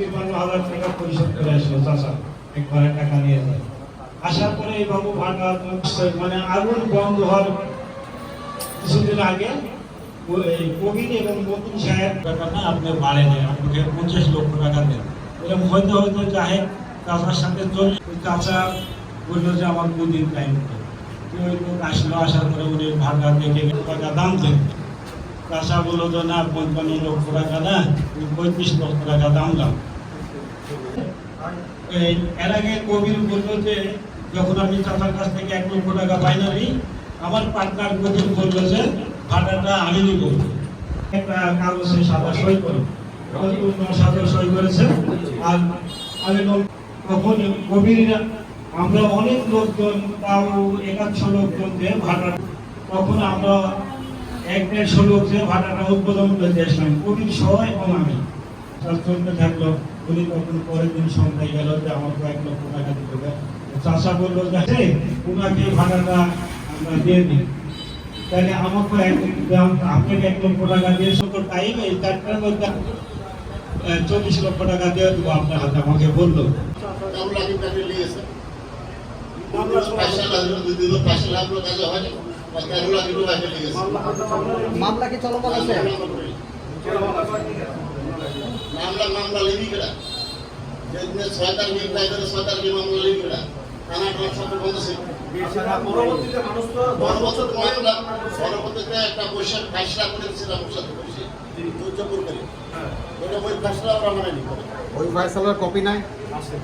তিপ্পান্ন হাজার টাকা পরিশোধ করে আসলো চাষা একবারে টাকা নিয়ে যায় আসার পরে এই বাবু ভাটা মানে আগুন বন্ধ হওয়ার কিছুদিন আগে কবির এবং মতিন সাহেব টাকা না আপনি বাড়ে নেন আপনাকে পঞ্চাশ লক্ষ টাকা দেন। এরকম হয়তো হয়তো চাহে চাচার সাথে চলে। চাচা বলল যে আমার দুদিন টাইম ওই লোক আসলো, আসার পরে উনি ভাড়া দেখে টাকা দাম দেন। চাষা বলল যে না, পঞ্চান্ন লক্ষ টাকা না, পঁয়ত্রিশ লক্ষ টাকা দাম দাম। এর আগে কবির বলল যে, যখন আমি কাছ থেকে এক লক্ষ টাকা আমার পার্টনার কবির বলল যে আমি নিব। একটা কাগজে সাদা সই করে। সাদা সই করেছে? আর আমি তখন কবির আমরা অনেক লোকজন, তাও একাশো লোকজন দিয়ে তখন আমরা এক দেড়শো লোক যে ভাড়াটা উদ্বোধন করতে আসলাম কবির সহ এবং আমি থাকল উনি তখন পরের দিন সন্ধ্যায় গেল যে আমার কয়েক লক্ষ টাকা দিতে হবে। চাষা বলল যে "হে, উনাকে ভাড়াটা আমরা দিয়ে দিই। তাহলে আমাকে এক আপনাকে এক লক্ষ টাকা দিয়ে শুধু টাইম এই চারটার মধ্যে চল্লিশ লক্ষ টাকা দিয়ে দেবো আপনার হাতে আমাকে বলল। মামলা কি চলমান আছে? মামলা মামলা লিবি কেডা যেদিনে ছয় তারিখে প্রায় করে ছয় তারিখে মামলা লিবি কেডা থানা সব বন্ধ ছিল। পরবর্তীতে মানুষ তো পরবর্তীতে মামলা পরবর্তীতে একটা পয়সা ফাইসলা করে সেটা সাথে করেছে দুর্যোগপুর করে। ওটা ওই ফাইসলা ওরা মানে নি ওই ফয়সালার কপি নাই? আছে।